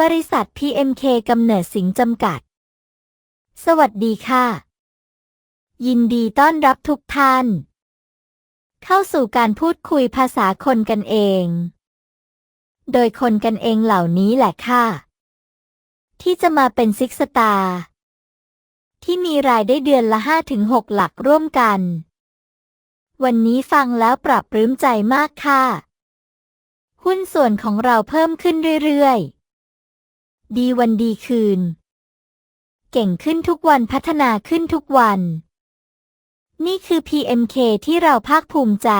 บริษัท PMK กำเนิดสิงจำกัด สวัสดีค่ะ ยินดีต้อนรับทุกท่าน เข้าสู่การพูดคุยภาษาคนกันเอง โดยคนกันเองเหล่านี้แหละค่ะ ที่จะมาเป็นซิกสตาร์ที่มีรายได้เดือนละ 5-6 หลักร่วมกัน วันนี้ฟังแล้วปรับปรื้มใจมากค่ะ หุ้นส่วนของเราเพิ่มขึ้นเรื่อยๆ ดีวันดีคืน เก่งขึ้นทุกวันพัฒนาขึ้นทุกวัน นี่คือ PMK ที่เราภาคภูมิใจ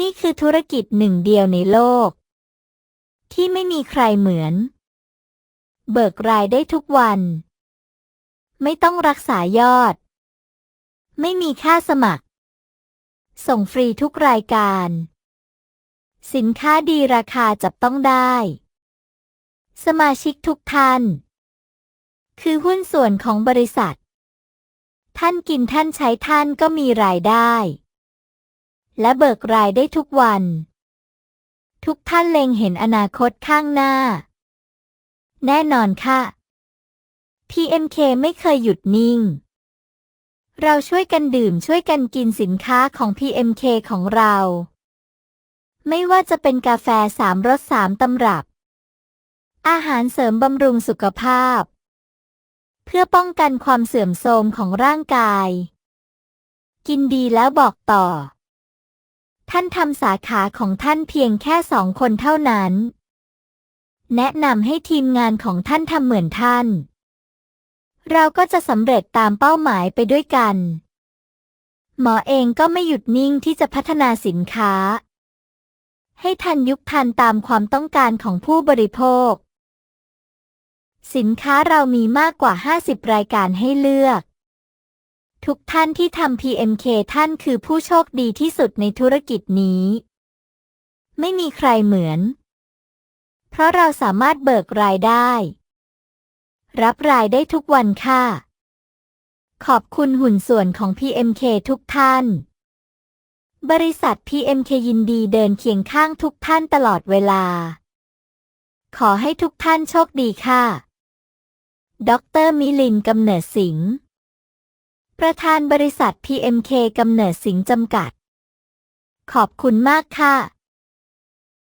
นี่คือธุรกิจหนึ่งเดียวในโลก ที่ไม่มีใครเหมือน เบิกรายได้ทุกวัน ไม่ต้องรักษายอด ไม่มีค่าสมัคร ส่งฟรีทุกรายการ สินค้าดีราคาจับต้องได้ สมาชิกทุกท่าน คือหุ้นส่วนของบริษัท ท่านกินท่านใช้ท่านก็มีรายได้ และเบิกรายได้ทุกวัน ทุกท่านเล็งเห็นอนาคตข้างหน้า แน่นอนค่ะ PMK ไม่เคยหยุดนิ่ง เราช่วยกันดื่มช่วยกันกินสินค้าของ PMK ของเรา ไม่ว่าจะเป็นกาแฟสามรสสามตำรับ อาหารเสริมบำรุงสุขภาพ เพื่อป้องกันความเสื่อมโทรมของร่างกาย กินดีแล้วบอกต่อ ท่านทำสาขาของท่านเพียงแค่สองคนเท่านั้น แนะนำให้ทีมงานของท่านทำเหมือนท่าน เราก็จะสำเร็จตามเป้าหมายไปด้วยกัน หมอเองก็ไม่หยุดนิ่งที่จะพัฒนาสินค้าให้ทันยุคทันตามความต้องการของผู้บริโภค สินค้าเรามีมากกว่า 50 รายการให้เลือก ทุกท่านที่ทำ PMK ท่านคือผู้โชคดีที่สุดในธุรกิจนี้ ไม่มีใครเหมือน เพราะเราสามารถเบิกรายได้ รับรายได้ทุกวันค่ะ ขอบคุณหุ่นส่วนของ PMK ทุกท่าน บริษัท PMK ยินดีเดินเคียงข้างทุกท่านตลอดเวลาขอให้ทุกท่านโชคดีค่ะ ดรมิลินกำเนิดสิงห์ประธานบริษัท PMK กำเนิดสิงห์จำกัด ขอบคุณมากค่ะ